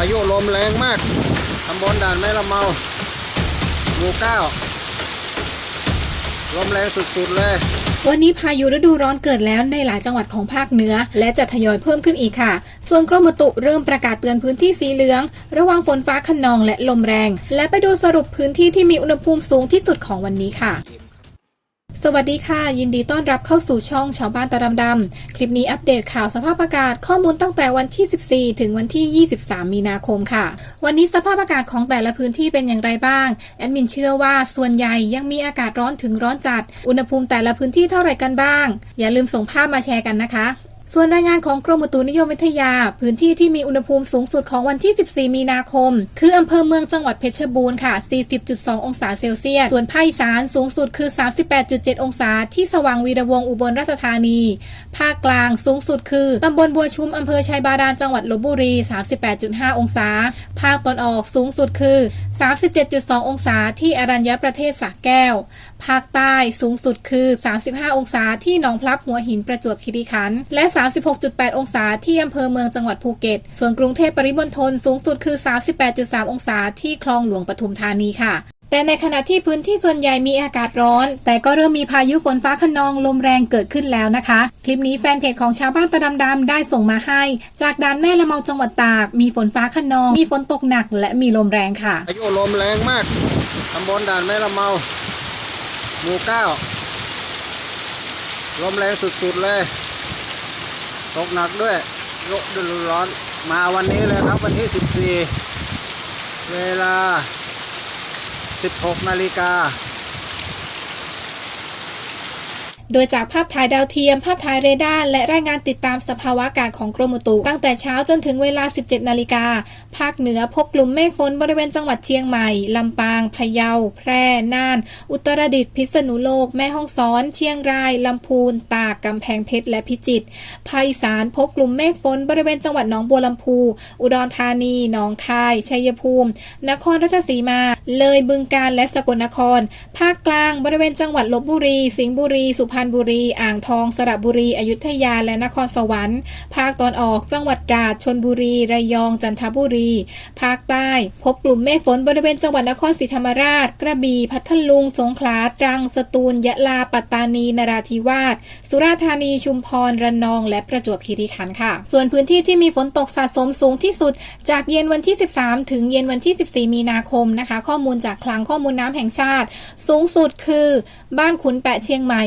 ายุลมแรงมากตำบลด่านแม่ละเมาหมู่เก้าลมแรงสุดๆเลย วันนี้พายุฤดูร้อนเกิดแล้วในหลายจังหวัดของภาคเหนือ และจะทยอยเพิ่มขึ้นอีกค่ะ ส่วนกรมอุตุเริ่มประกาศเตือนพื้นที่สีเหลือง ระวังฝนฟ้าขนองและลมแรง และไปดูสรุปพื้นที่ที่มีอุณหภูมิสูงที่สุดของวันนี้ค่ะ สวัสดีค่ะ ยินดีต้อนรับเข้าสู่ช่องชาวบ้านตาดำดำคลิปนี้อัปเดตข่าวสภาพอากาศข้อมูลตั้งแต่วันที่ 14 ถึงวันที่ 23 มีนาคมค่ะ วันนี้สภาพอากาศของแต่ละพื้นที่เป็นอย่างไรบ้าง แอดมินเชื่อว่าส่วนใหญ่ยังมีอากาศร้อนถึงร้อนจัด อุณหภูมิแต่ละพื้นที่เท่าไหร่กันบ้าง อย่าลืมส่งภาพมาแชร์กันนะคะ ส่วนรายงานของกรมอุตุนิยมวิทยา พื้นที่ที่มีอุณหภูมิสูงสุดของวันที่ 14 มีนาคม คืออำเภอเมืองจังหวัดเพชรบูรณ์ค่ะ 40.2 องศาเซลเซียส ส่วนภาคอีสานสูงสุดคือ 38.7 องศาที่สว่างวีระวงอุบลราชธานี ภาคกลางสูงสุดคือตำบลบัวชุมอำเภอชัยบาดาลจังหวัดลบบุรี 38.5 องศา ภาคตอนออกสูงสุดคือ 37.2 องศาที่อรัญญประเทศสระแก้ว ภาคใต้สูงสุดคือ 35 องศาที่หนองพลับหัวหินประจวบคีรีขันธ์และ36.8 องศาที่อำเภอเมืองจังหวัดภูเก็ต ส่วนกรุงเทพปริมณฑลสูงสุดคือ 38.3 องศาที่คลองหลวงปทุมธานีค่ะแต่ในขณะที่พื้นที่ส่วนใหญ่มีอากาศร้อน แต่ก็เริ่มมีพายุฝนฟ้าขนองลมแรงเกิดขึ้นแล้วนะคะ คลิปนี้แฟนเพจของชาวบ้านตะดำดำได้ส่งมาให้ จากด่านแม่ละเมาจังหวัดตาก มีฝนฟ้าขนอง มีฝนตกหนักและมีลมแรงค่ะพายุลมแรงมากตำบลด่านแม่ละเมา หมู่เก้าลมแรงสุดๆเลย ตกหนักด้วยรถฤดูร้อนมาวันนี้เลยครับวันที่ 14 เวลา 16นาฬิกา โดยจากภาพถ่ายดาวเทียม ภาพถ่ายเรดาร์และรายงานติดตามสภาวะอากาศของกรมอุตุ ตั้งแต่เช้าจนถึงเวลา 17 นาฬิกา ภาคเหนือพบกลุ่มเมฆฝนบริเวณจังหวัดเชียงใหม่ ลำปาง พะเยา แพร่ น่าน อุตรดิตถ์ พิษณุโลก แม่ฮ่องสอน เชียงราย ลำพูน ตาก กำแพงเพชร และพิจิตร ภาคอีสานพบกลุ่มเมฆฝนบริเวณจังหวัดหนองบัวลำพู อุดรธานี หนองคาย ชัยภูมิ นครราชสีมา เลยบึงกาฬและสกลนคร ภาคกลางบริเวณจังหวัดลบบุรี สิงห์บุรี สุพรรณบุรี อ่างทอง สระบุรี อยุธยา และนครสวรรค์ ภาคตอนออกจังหวัดตราดชนบุรี ระยอง จันทบุรี ภาคใต้ พบกลุ่มเมฆฝนบริเวณจังหวัดนครศรีธรรมราช กระบี่ พัทลุง สงขลา ตรัง สตูล ยะลา ปัตตานี นราธิวาส สุราษฎร์ธานี ชุมพร ระนอง และประจวบคีรีขันธ์ค่ะ ส่วนพื้นที่ที่มีฝนตกสะสมสูงที่สุด จากเย็นวันที่ 13 ถึงเย็นวันที่ 14 มีนาคมนะคะข้อมูลจากคลังข้อมูลน้ำแห่งชาติ สูงสุดคือ บ้านขุนแปะเชียงใหม่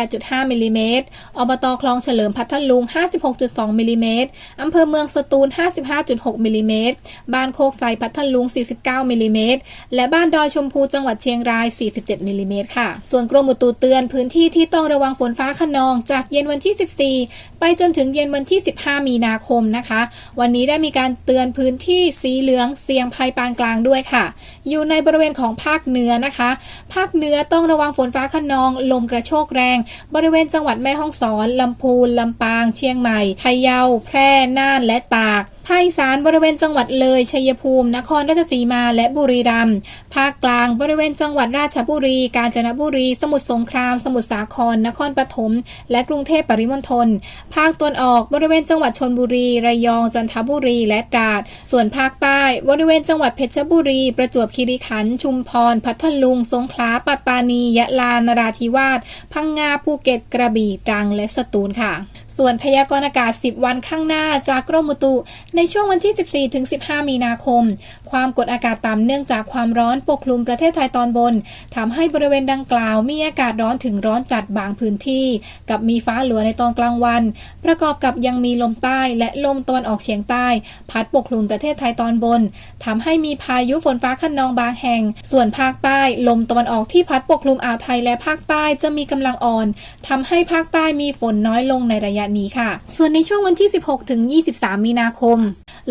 68.5มิลลิเมตรอบตคลองเฉลิมพัทลุง 56.2มิลลิเมตรอำเภอเมืองสตูล 55.6มิลลิเมตรบ้านโคกไซพัทลุง 49มิลลิเมตรและบ้านดอยชมพูจังหวัดเชียงราย 47มิลลิเมตรค่ะ ส่วนกรมอุตุเตือนพื้นที่ที่ต้องระวังฝนฟ้าขนอง จากเย็นวันที่ 14 ไปจนถึงเย็นวันที่ 15 มีนาคมนะคะ วันนี้ได้มีการเตือนพื้นที่สีเหลืองเสี่ยงภัยปานกลางด้วยค่ะ อยู่ในบริเวณของภาคเหนือนะคะ ภาคเหนือต้องระวังฝนฟ้าขนอง ลมกระโชกแรง บริเวณจังหวัดแม่ฮ่องสอน ลำพูน ลำปาง เชียงใหม่พะเยา แพร่ น่าน และตาก ภาคอีสานบริเวณจังหวัดเลยชัยภูมิ นครราชสีมาและบุรีรัมย์ภาคกลางบริเวณจังหวัดราชบุรี กาญจนบุรี สมุทรสงคราม สมุทรสาคร นครปฐมและกรุงเทพปริมณฑลภาคตะวันออกบริเวณจังหวัดชนบุรี ระยองจันทบุรี และตราด ส่วนภาคใต้ บริเวณจังหวัดเพชรบุรี ประจวบคีรีขันธ์ชุมพร พัทลุง สงขลาปัตตานี ยะลานราธิวาสพังงาภูเก็ตกระบี่ตรังและสตูลค่ะ ส่วนพยากรณ์อากาศ 10 วันข้างหน้าจากกรมอุตุ ในช่วงวันที่ 14ถึง15 มีนาคม ความกดอากาศต่ำเนื่องจากความร้อนปกคลุมประเทศไทยตอนบนทำให้บริเวณดังกล่าว มีอากาศร้อนถึงร้อนจัดบางพื้นที่ กับมีฟ้าหลัวในตอนกลางวัน ประกอบกับยังมีลมใต้และลมตะวันออกเฉียงใต้ พัดปกคลุมประเทศไทยตอนบนทำให้มีพายุฝนฟ้าคะนองบางแห่ง ส่วนภาคใต้ลมตะวันออกที่พัดปกคลุมอ่าวไทยและภาคใต้จะมีกำลังอ่อนทำให้ภาคใต้มีฝนน้อยลงในระยะนี้ค่ะ ส่วนในช่วงวันที่ 16 ถึง 23 มีนาคม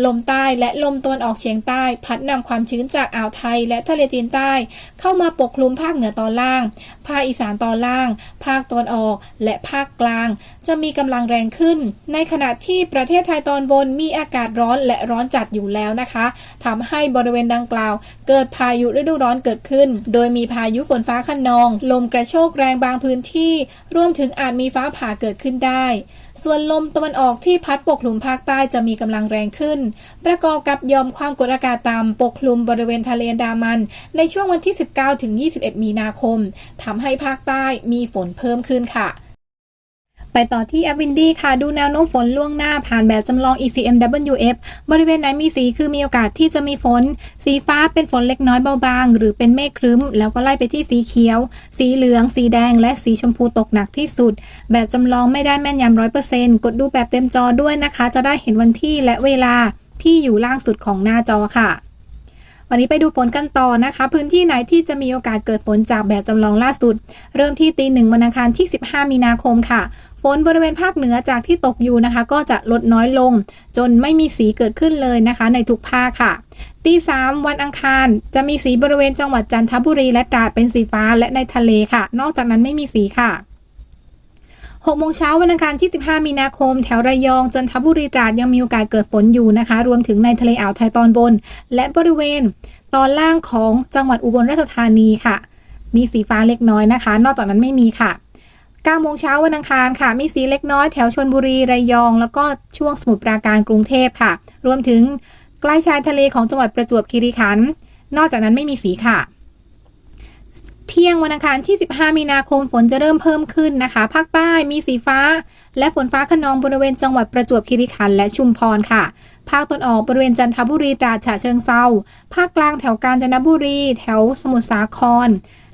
ลมใต้และลมตะวันออกเฉียงใต้ พัดนำความชื้นจากอ่าวไทยและทะเลจีนใต้ เข้ามาปกคลุมภาคเหนือตอนล่าง ภาคอีสานตอนล่าง ภาคตะวันออก และภาคกลาง จะมีกำลังแรงขึ้น ในขณะที่ประเทศไทยตอนบนมีอากาศร้อนและร้อนจัดอยู่แล้วนะคะทำให้บริเวณดังกล่าว เกิดพายุฤดูร้อนเกิดขึ้น โดยมีพายุฝนฟ้าคะนอง ลมกระโชกแรงบางพื้นที่ รวมถึงอาจมีฟ้าผ่าเกิดขึ้นได้ ส่วนลมตะวันออกที่พัดปกคลุมภาคใต้จะมีกำลังแรงขึ้น ประกอบกับยอมความกดอากาศต่ำปกคลุมบริเวณทะเลอันดามัน ในช่วงวันที่ 19-21 มีนาคมทำให้ภาคใต้มีฝนเพิ่มขึ้นค่ะ ไปต่อที่แอปวินดี้ค่ะ ดูแนวโน้มฝนล่วงหน้าผ่านแบบจำลอง ECMWF บริเวณไหนมีสีคือมีโอกาสที่จะมีฝน สีฟ้าเป็นฝนเล็กน้อยเบาบาง หรือเป็นเมฆครึ้ม แล้วก็ไล่ไปที่สีเขียว สีเหลือง สีแดง และสีชมพูตกหนักที่สุด แบบจำลองไม่ได้แม่นยำร้อยเปอร์เซ็นต์กดดูแบบเต็มจอด้วยนะคะ จะได้เห็นวันที่และเวลาที่อยู่ล่างสุดของหน้าจอค่ะวันนี้ไปดูฝนกันต่อนะคะ พื้นที่ไหนที่จะมีโอกาสเกิดฝนจากแบบจำลองล่าสุด เริ่มที่ตีหนึ่งวันอังคารที่ 15 มีนาคมค่ะ ฝนบริเวณภาคเหนือจากที่ตกอยู่นะคะ ก็จะลดน้อยลง จนไม่มีสีเกิดขึ้นเลยนะคะ ในทุกภาคค่ะตีสามวันอังคาร จะมีสีบริเวณจังหวัดจันทบุรีและตราดเป็นสีฟ้าและในทะเลค่ะ นอกจากนั้นไม่มีสีค่ะ6โมงเช้าวันอังคารที่ 15 มีนาคม แถวระยองจันทบุรีตราดยังมีโอกาสเกิดฝนอยู่นะคะ รวมถึงในทะเลอ่าวไทยตอนบน และบริเวณ ตอนล่างของจังหวัดอุบลราชธานีค่ะ มีสีฟ้าเล็กน้อยนะคะ นอกจากนั้นไม่มีค่ะ 9โมงเช้าวันอังคารค่ะ มีสีเล็กน้อยแถวชนบุรีระยอง แล้วก็ช่วงสมุทรปราการกรุงเทพค่ะ รวมถึงใกล้ชายทะเลของจังหวัดประจวบคีรีขันธ์นอกจากนั้นไม่มีสีค่ะ เที่ยงวันอังคารที่ 15 มีนาคมฝนจะเริ่มเพิ่มขึ้นนะคะ ภาคใต้มีสีฟ้า และฝนฟ้าขนองบริเวณจังหวัดประจวบคีรีขันธ์และชุมพรค่ะ ภาคตะวันออกบริเวณจันทบุรีตราดฉะเชิงเซาภาคกลางแถวกาญจนบุรี แถวสมุทรสาคร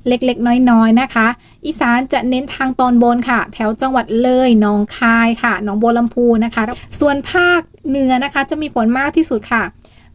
เล็กๆ น้อยๆนะคะ อีสานจะเน้นทางตอนบนค่ะ แถวจังหวัดเลยหนองคายค่ะหนองบัวลำพูนะคะ ส่วนภาคเหนือนะคะจะมีฝนมากที่สุดค่ะ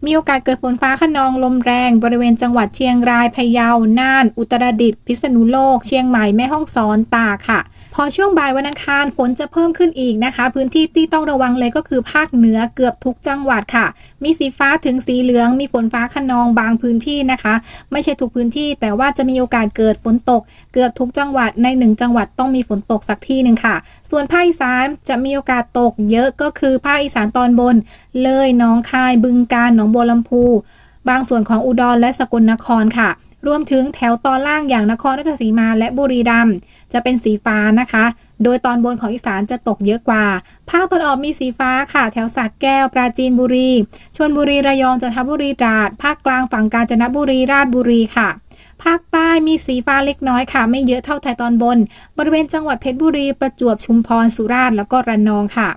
มีโอกาสเกิดฝนฟ้าขนองลมแรงบริเวณจังหวัดเชียงรายพะเยา น่าน อุตรดิตถ์พิษณุโลก เชียงใหม่แม่ฮ่องสอนตากค่ะ พอช่วงบ่ายวันอังคารฝนจะเพิ่มขึ้นอีกนะคะ พื้นที่ที่ต้องระวังเลยก็คือภาคเหนือเกือบทุกจังหวัดค่ะ มีสีฟ้าถึงสีเหลือง มีฝนฟ้าขนองบางพื้นที่นะคะ ไม่ใช่ทุกพื้นที่ แต่ว่าจะมีโอกาสเกิดฝนตก เกือบทุกจังหวัดในหนึ่งจังหวัดต้องมีฝนตกสักที่หนึ่งค่ะ ส่วนภาคอีสานจะมีโอกาสตกเยอะก็คือภาคอีสานตอนบน เลยหนองคายบึงกาฬหนองบัวลำพู บางส่วนของอุดรและสกลนครค่ะ รวมถึงแถวตอนล่างอย่างนครราชสีมาและบุรีรัมย์จะเป็นสีฟ้านะคะ โดยตอนบนของอีสานจะตกเยอะกว่า ภาคตอนออกมีสีฟ้าค่ะ แถวสักแก้ว ปราจีนบุรี ชลบุรี ระยอง จันทบุรี ตราด ภาคกลางฝั่งกาญจนบุรี ราชบุรีค่ะภาคใต้มีสีฟ้าเล็กน้อยค่ะ ไม่เยอะเท่าไทยตอนบน บริเวณจังหวัดเพชรบุรี ประจวบชุมพรสุราษฎร์แล้วก็ระนองค่ะ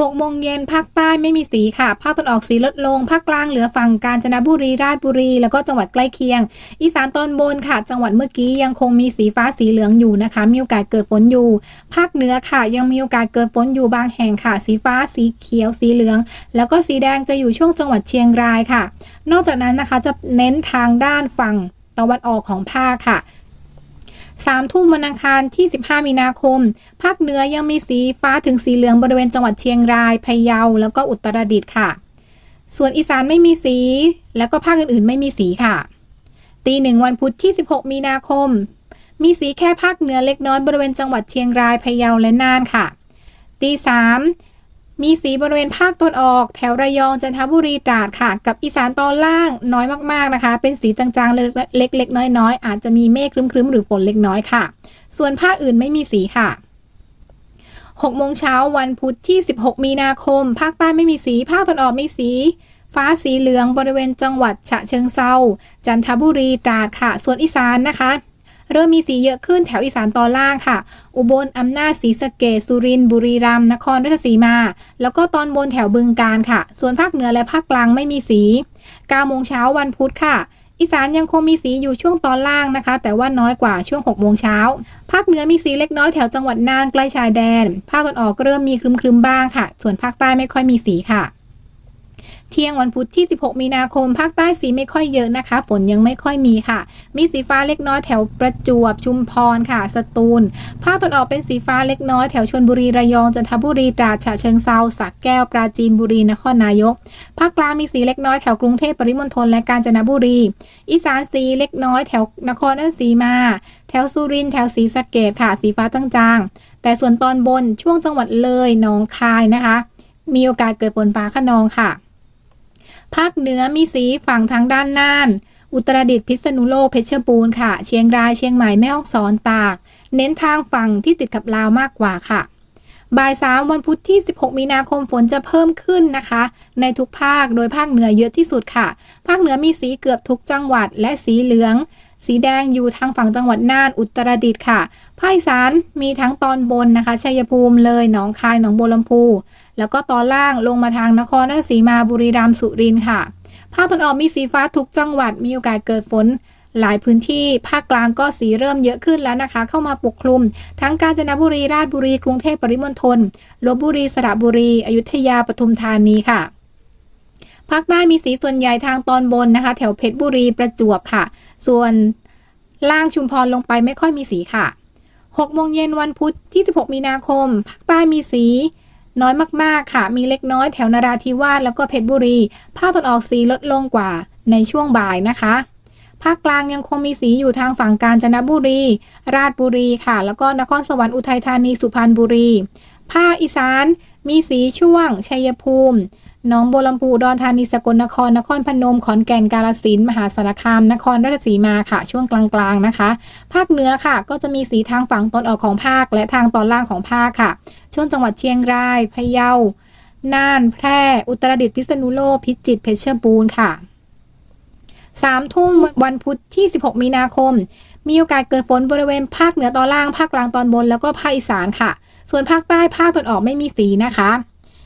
6โมงเย็นภาคใต้ไม่มีสีค่ะ ภาคตะวันออกสีลดลง ภาคกลางเหลือฝั่งกาญจนบุรี ราชบุรี แล้วก็จังหวัดใกล้เคียง อีสานตอนบนค่ะ จังหวัดเมื่อกี้ยังคงมีสีฟ้าสีเหลืองอยู่นะคะ มีโอกาสเกิดฝนอยู่ ภาคเหนือค่ะ ยังมีโอกาสเกิดฝนอยู่บางแห่งค่ะ สีฟ้า สีเขียว สีเหลือง แล้วก็สีแดงจะอยู่ช่วงจังหวัดเชียงรายค่ะ นอกจากนั้นนะคะจะเน้นทางด้านฝั่งตะวันออกของภาคค่ะ สามทุ่มวันอังคารที่ 15 มีนาคม ภาคเหนือยังมีสีฟ้าถึงสีเหลืองบริเวณจังหวัดเชียงราย พะเยา แล้วก็อุตรดิตถ์ค่ะ ส่วนอีสานไม่มีสี แล้วก็ภาคอื่นๆ ไม่มีสีค่ะ ตีหนึ่งวันพุธที่ 16 มีนาคม มีสีแค่ภาคเหนือเล็กน้อยบริเวณจังหวัดเชียงราย พะเยา และน่านค่ะ ตีสาม มีสีบริเวณภาคตะวันออก แถวระยองจันทบุรีตราดค่ะ กับอีสานตอนล่างน้อยมากๆนะคะ เป็นสีจางๆเล็กๆน้อยๆ อาจจะมีเมฆครึ้มๆ หรือฝนเล็กน้อยค่ะ ส่วนภาคอื่นไม่มีสีค่ะ6โมงเช้าวันพุธที่ 16 มีนาคม ภาคใต้ไม่มีสี ภาคตะวันออกมีสี ฟ้าสีเหลืองบริเวณจังหวัดฉะเชิงเซาจันทบุรีตราดค่ะ ส่วนอีสานนะคะ เริ่มมีสีเยอะขึ้นแถวอีสานตอนล่างค่ะ อุบลอำนาจศรีสะเกษสุรินทร์บุรีรัมย์นครราชสีมา แล้วก็ตอนบนแถวบึงการค่ะ ส่วนภาคเหนือและภาคกลางไม่มีสี9โมงเช้าวันพุธค่ะอีสานยังคงมีสีอยู่ช่วงตอนล่างนะคะ แต่ว่าน้อยกว่าช่วง6โมงเช้า ภาคเหนือมีสีเล็กน้อยแถวจังหวัดน่านใกล้ชายแดน ภาคตะวันออกเริ่มมีครึมๆบ้างค่ะ ส่วนภาคใต้ไม่ค่อยมีสีค่ะ เที่ยงวันพุธที่ 16 มีนาคม ภาคใต้สีไม่ค่อยเยอะนะคะ ฝนยังไม่ค่อยมีค่ะ มีสีฟ้าเล็กน้อยแถวประจวบชุมพรค่ะ สตูล ภาคตะวันออกเป็นสีฟ้าเล็กน้อยแถวชนบุรีระยองจันทบุรีตราดฉะเชิงเซาสักแก้วปราจีนบุรีนครนายก ภาคกลางมีสีเล็กน้อยแถวกรุงเทพปริมณฑลและกาญจนบุรี อีสานสีเล็กน้อยแถวนครราชสีมา แถวสุรินทร์แถวศรีสะเกษค่ะ สีฟ้าจางๆ แต่ส่วนตอนบนช่วงจังหวัดเลยหนองคายนะคะ มีโอกาสเกิดฝนฟ้าขนองค่ะ ภาคเหนือมีสีฝั่งทางด้านน่าน อุตรดิตถ์พิษณุโลกเพชรบูรณ์ค่ะ เชียงรายเชียงใหม่แม่ฮ่องสอนตาก เน้นทางฝั่งที่ติดกับลาวมากกว่าค่ะบ่ายสามวันพุธที่ 16 มีนาคมฝนจะเพิ่มขึ้นนะคะ ในทุกภาคโดยภาคเหนือเยอะที่สุดค่ะ ภาคเหนือมีสีเกือบทุกจังหวัดและสีเหลือง สีแดงอยู่ทางฝั่งจังหวัดน่านอุตรดิตถ์ค่ะ ภาคอีสานมีทั้งตอนบนนะคะชัยภูมิเลยหนองคายหนองบัวลำพู แล้วก็ตอนล่างลงมาทางนครราชสีมาบุรีรัมย์สุรินทร์ค่ะ ภาคตะวันออกมีสีฟ้าทุกจังหวัดมีโอกาสเกิดฝนหลายพื้นที่ภาคกลางก็สีเริ่มเยอะขึ้นแล้วนะคะ เข้ามาปกคลุม ทั้งกาญจนบุรีราชบุรีกรุงเทพปริมณฑลลบบุรีสระบุรี อยุธยาปทุมธานีค่ะภาคใต้มีสีส่วนใหญ่ทางตอนบนนะคะ แถวเพชรบุรีประจวบค่ะ ส่วนล่างชุมพรลงไปไม่ค่อยมีสีค่ะ6โมงเย็นวันพุธที่ 16 มีนาคม ภาคใต้มีสี น้อยมากๆ ค่ะ มีเล็กน้อยแถวนราธิวาสแล้วก็เพชรบุรี ภาคตะวันออกสีลดลงกว่าในช่วงบ่ายนะคะ ภาคกลางยังคงมีสีอยู่ทางฝั่งกาญจนบุรี ราชบุรีค่ะ แล้วก็นครสวรรค์อุทัยธานีสุพรรณบุรี ภาคอีสานมีสีช่วง ชัยภูมิ หนองบัวลำพูดอนธานีสกลนครนครพนม ขอนแก่นกาฬสินธุ์มหาสารคาม นครราชสีมาค่ะ ช่วงกลางๆนะคะ ภาคเหนือค่ะ ก็จะมีสีทางฝั่งตอนออกของภาค และทางตอนล่างของภาคค่ะ ช่วงจังหวัดเชียงรายพะเยาน่านแพร่ อุตรดิตถ์พิษณุโลกพิจิตรเพชรบูรณ์ค่ะสามทุ่มวันพุธที่ 16 มีนาคม มีโอกาสเกิดฝนบริเวณภาคเหนือตอนล่างภาคกลางตอนบนแล้วก็ภาคอีสานค่ะ ส่วนภาคใต้ภาคตะวันออกไม่มีสีนะคะ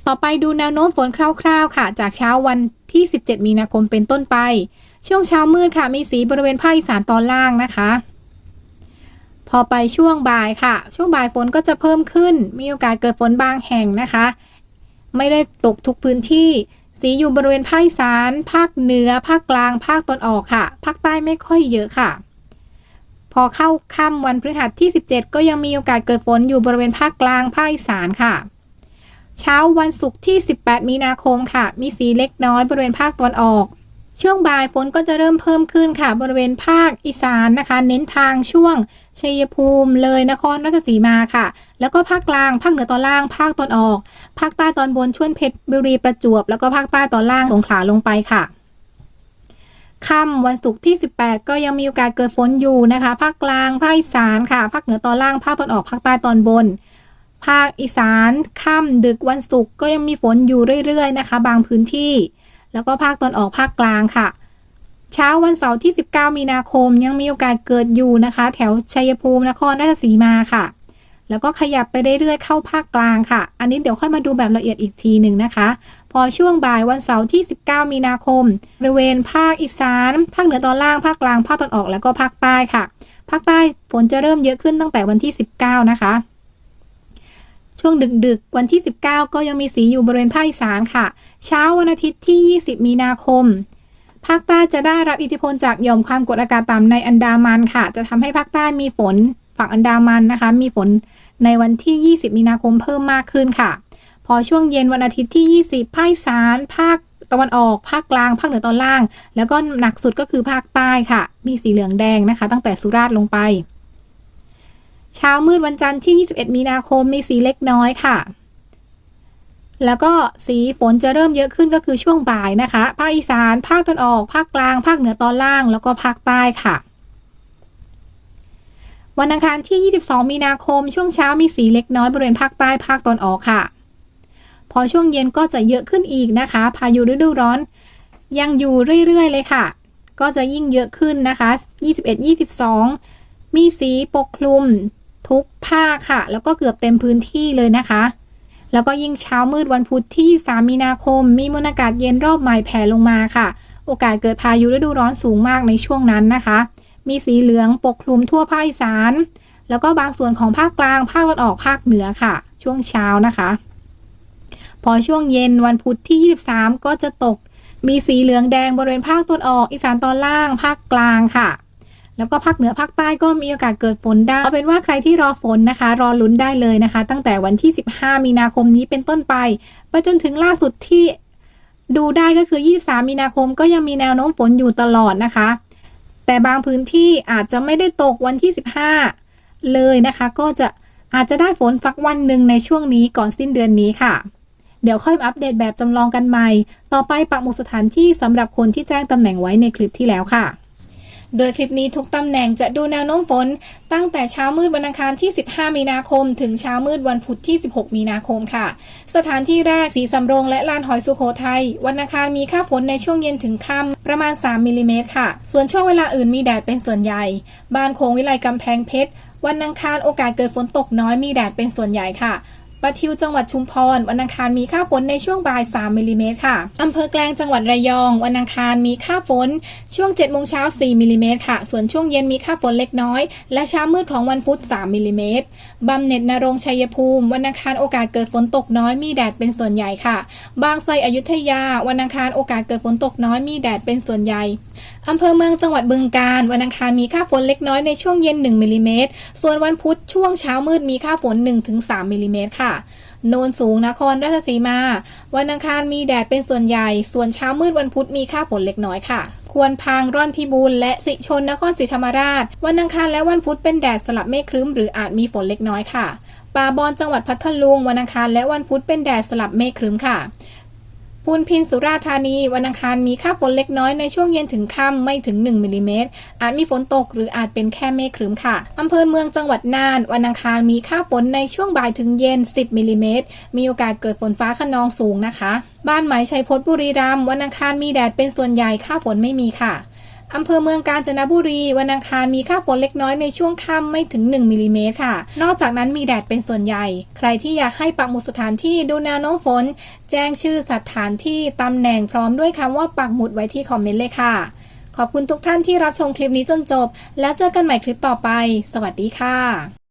ต่อไปดูแนวโน้มฝนคร่าวๆ ค่ะ จากเช้าวันที่ 17 มีนาคมเป็นต้นไป ช่วงเช้ามืดค่ะมีสีบริเวณภาคอีสานตอนล่างนะคะ พอไปช่วงบ่ายค่ะ ช่วงบ่ายฝนก็จะเพิ่มขึ้น มีโอกาสเกิดฝนบางแห่งนะคะ ไม่ได้ตกทุกพื้นที่ สีอยู่บริเวณภาคอีสาน ภาคเหนือ ภาคกลาง ภาคตอนออกค่ะ ภาคใต้ไม่ค่อยเยอะค่ะ พอเข้าค่ำวันพฤหัสที่ 17 ก็ยังมีโอกาสเกิดฝนอยู่บริเวณภาคกลาง ภาคอีสานค่ะ เช้าวันศุกร์ที่ 18 มีนาคมค่ะ มีสีเล็กน้อยบริเวณภาคตะวันออก ช่วงบ่ายฝนก็จะเริ่มเพิ่มขึ้นค่ะ บริเวณภาคอีสานนะคะ เน้นทางช่วงชัยภูมิ เลยนครราชสีมาค่ะ แล้วก็ภาคกลาง ภาคเหนือตอนล่าง ภาคตอนออก ภาคใต้ตอนบนช่วงเพชรบุรีประจวบ แล้วก็ภาคใต้ตอนล่างสงขลาลงไปค่ะค่ำวันศุกร์ที่ 18 ก็ยังมีโอกาสเกิดฝนอยู่นะคะ ภาคกลาง ภาคอีสานค่ะ ภาคเหนือตอนล่าง ภาคตอนออก ภาคใต้ตอนบน ภาคอีสานค่ำดึกวันศุกร์ก็ยังมีฝนอยู่เรื่อยๆนะคะ บางพื้นที่ แล้วก็ภาคตอนออกภาคกลางค่ะ เช้าวันเสาร์ที่ 19 มีนาคมยังมีโอกาสเกิดอยู่นะคะ แถวชัยภูมินครราชสีมาค่ะ แล้วก็ขยับไปเรื่อยๆเข้าภาคกลางค่ะ อันนี้เดี๋ยวค่อยมาดูแบบละเอียดอีกทีหนึ่งนะคะ พอช่วงบ่ายวันเสาร์ที่ 19 มีนาคมบริเวณภาคอีสานภาคเหนือตอนล่างภาคกลางภาคตอนออกแล้วก็ภาคใต้ค่ะ ภาคใต้ฝนจะเริ่มเยอะขึ้นตั้งแต่วันที่ 19 นะคะ ช่วงดึกๆ วันที่ 19 ก็ยังมีสีอยู่บริเวณภาคอีสานค่ะ เช้าวันอาทิตย์ที่ 20 มีนาคม ภาคใต้จะได้รับอิทธิพลจากหย่อมความกดอากาศต่ำในอันดามันค่ะ จะทำให้ภาคใต้มีฝนฝั่งอันดามันนะคะ มีฝนในวันที่ 20 มีนาคมเพิ่มมากขึ้นค่ะ พอช่วงเย็นวันอาทิตย์ที่ 20 ภาคอีสานภาคตะวันออก ภาคกลาง ภาคเหนือตอนล่าง แล้วก็หนักสุดก็คือภาคใต้ค่ะ มีสีเหลืองแดงนะคะ ตั้งแต่สุราษฎร์ลงไป เช้ามืดวันจันทร์ที่ 21 มีนาคมมีสีเล็กน้อยค่ะ แล้วก็สีฝนจะเริ่มเยอะขึ้นก็คือช่วงบ่ายนะคะ ภาคอีสาน ภาคตะวันออก ภาคกลาง ภาคเหนือตอนล่าง แล้วก็ภาคใต้ค่ะวันอังคารที่ 22 มีนาคม ช่วงเช้ามีสีเล็กน้อยบริเวณภาคใต้ภาคตอนออกค่ะ พอช่วงเย็นก็จะเยอะขึ้นอีกนะคะ พายุฤดูร้อน ยังอยู่เรื่อย ๆ เลยค่ะ ก็จะยิ่งเยอะขึ้นนะคะ 21 22 มีสีปกคลุม ทุกภาคค่ะ แล้วก็เกือบเต็มพื้นที่เลยนะคะ แล้วก็ยิ่งเช้ามืดวันพุธที่ 3 มีนาคม มีมวลอากาศเย็นรอบใหม่แผ่ลงมาค่ะ โอกาสเกิดพายุฤดูร้อนสูงมากในช่วงนั้นนะคะ มีสีเหลืองปกคลุมทั่วภาคอีสาน แล้วก็บางส่วนของภาคกลาง ภาคตะวันออกภาคเหนือค่ะ ช่วงเช้านะคะ พอช่วงเย็นวันพุธที่ 23 ก็จะตก มีสีเหลืองแดงบริเวณภาคตะวันออก อีสานตอนล่าง ภาคกลางค่ะ แล้วก็ภาคเหนือภาคใต้ก็มีโอกาสเกิดฝนได้เอาเป็นว่าใครที่รอฝนนะคะ รอลุ้นได้เลยนะคะ ตั้งแต่วันที่ 15 มีนาคมนี้เป็นต้นไปไปจนถึงล่าสุดที่ดูได้ก็คือ 23 มีนาคมก็ยังมีแนวโน้มฝนอยู่ตลอดนะคะ แต่บางพื้นที่อาจจะไม่ได้ตกวันที่ 15 เลยนะคะ ก็จะอาจจะได้ฝนสักวันหนึ่งในช่วงนี้ก่อนสิ้นเดือนนี้ค่ะ เดี๋ยวค่อยอัปเดตแบบจำลองกันใหม่ ต่อไปปักหมุดสถานที่สำหรับคนที่แจ้งตำแหน่งไว้ในคลิปที่แล้วค่ะ โดยคลิปนี้ทุกตำแหน่งจะดูแนวโน้มฝน ตั้งแต่เช้ามืดวันอังคารที่ 15 มีนาคม ถึงเช้ามืดวันพุธที่ 16 มีนาคมค่ะ สถานที่แรกสีสำโรงและลานหอยสุโขทัยวันอังคารมีค่าฝนในช่วงเย็นถึงค่ำประมาณ 3มิลลิเมตรค่ะ ส่วนช่วงเวลาอื่นมีแดดเป็นส่วนใหญ่ บ้านโคงวิไลกำแพงเพชรวันอังคารโอกาสเกิดฝนตกน้อยมีแดดเป็นส่วนใหญ่ค่ะ ปะทิวจังหวัดชุมพร วันอังคารมีค่าฝนในช่วงบ่าย 3มิลลิเมตรค่ะอำเภอแกลงจังหวัดระยอง วันอังคารมีค่าฝนช่วง7โมงเช้า4มิลลิเมตรค่ะ ส่วนช่วงเย็นมีค่าฝนเล็กน้อย และเช้ามืดของวันพุธ3มิลลิเมตรบำเหน็จนรงชัยภูมิ วันอังคารโอกาสเกิดฝนตกน้อยมีแดดเป็นส่วนใหญ่ค่ะ บางไทรอยุธยา วันอังคารโอกาสเกิดฝนตกน้อยมีแดดเป็นส่วนใหญ่ อำเภอเมืองจังหวัดบึงกาฬวันอังคารมีค่าฝนเล็กน้อยในช่วงเย็น 1มิลลิเมตร ส่วนวันพุธช่วงเช้ามืดมีค่าฝน 1-3มิลลิเมตรค่ะ โนนสูงนครราชสีมา วันอังคารมีแดดเป็นส่วนใหญ่ ส่วนเช้ามืดวันพุธมีค่าฝนเล็กน้อยค่ะ ควรพางร่อนพิบูลและสิชนนครศรีธรรมราช วันอังคารและวันพุธเป็นแดดสลับเมฆครึ้มหรืออาจมีฝนเล็กน้อยค่ะป่าบอนจังหวัดพัทลุงวันอังคารและวันพุธเป็นแดดสลับเมฆครึ้มค่ะ พูนพินสุราธานี วันอังคารมีค่าฝนเล็กน้อยในช่วงเย็นถึงค่ำไม่ถึง 1มิลลิเมตรอาจมีฝนตกหรืออาจเป็นแค่เมฆครึ้มค่ะอำเภอเมืองจังหวัดน่าน วันอังคารมีค่าฝนในช่วงบ่ายถึงเย็น 10มิลลิเมตรมีโอกาสเกิดฝนฟ้าขนองสูงนะคะ บ้านไหมชัยพจน์บุรีรัมย์วันอังคารมีแดดเป็นส่วนใหญ่ค่าฝนไม่มีค่ะ อำเภอเมืองกาญจนบุรี วันอังคารมีค่าฝนเล็กน้อยในช่วงค่ำไม่ถึง 1มิลลิเมตรค่ะ นอกจากนั้นมีแดดเป็นส่วนใหญ่ ใครที่อยากให้ปักหมุดสถานที่ดูนาน้องฝน แจ้งชื่อสถานที่ตำแหน่งพร้อมด้วยคำว่าปักหมุดไว้ที่คอมเมนต์เลยค่ะ ขอบคุณทุกท่านที่รับชมคลิปนี้จนจบ แล้วเจอกันใหม่คลิปต่อไป สวัสดีค่ะ